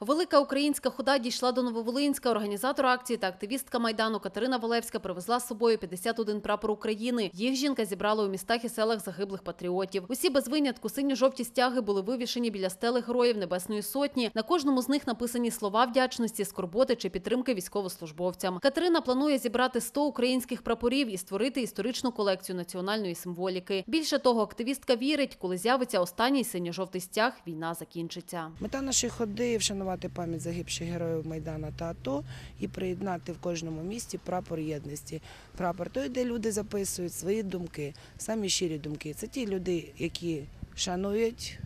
Велика українська хода дійшла до Нововолинська. Організатор акції та активістка майдану Катерина Валевська привезла з собою 51 прапор України. Їх жінка зібрала у містах і селах загиблих патріотів. Усі без винятку синьо-жовті стяги були вивішені біля стели героїв Небесної Сотні. На кожному з них написані слова вдячності, скорботи чи підтримки військовослужбовцям. Катерина планує зібрати 100 українських прапорів і створити історичну колекцію національної символіки. Більше того, активістка вірить, коли з'явиться останній синьо-жовтий стяг, війна закінчиться. Мета нашої ходи вшанувати пам'ять загибших героїв Майдану та АТО і приєднати в кожному місті прапор єдності. Прапор той, де люди записують свої думки, самі щирі думки. Це ті люди, які шанують,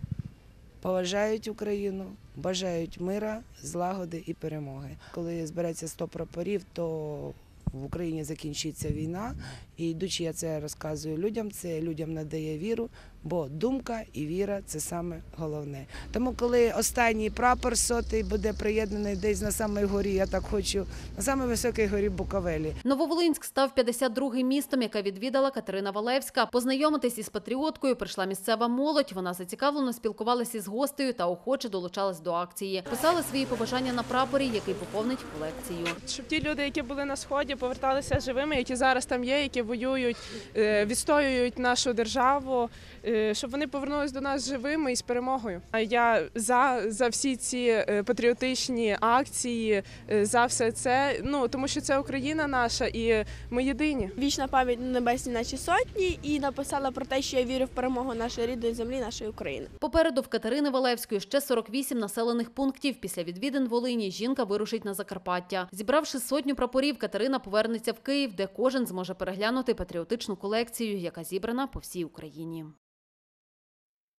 поважають Україну, бажають мира, злагоди і перемоги. Коли збереться 100 прапорів, то в Україні закінчиться війна, і йдучи, я це розказую людям. Це людям надає віру, бо думка і віра це саме головне. Тому, коли останній прапор сотий буде приєднаний десь на самій горі, я так хочу на самій високій горі Буковелі. Нововолинськ став 52-м містом, яке відвідала Катерина Валевська. Познайомитись із патріоткою прийшла місцева молодь. Вона зацікавлено спілкувалася із гостею та охоче долучалась до акції. Писали свої побажання на прапорі, який поповнить колекцію. щоб ті люди, які були на сході, поверталися живими, які зараз там є, які воюють, е, відстоюють нашу державу, е, щоб вони повернулись до нас живими і з перемогою. А я за, за всі ці е, патріотичні акції, за все це. Ну тому що це Україна наша, і ми єдині. Вічна пам'ять на небесній нашій сотні і написала про те, що я вірю в перемогу нашої рідної землі, нашої України. Попереду в Катерини Валевської ще 48 населених пунктів. Після відвідин Волині жінка вирушить на Закарпаття. Зібравши сотню прапорів, Катерина повернеться в Київ, де кожен зможе переглянути патріотичну колекцію, яка зібрана по всій Україні.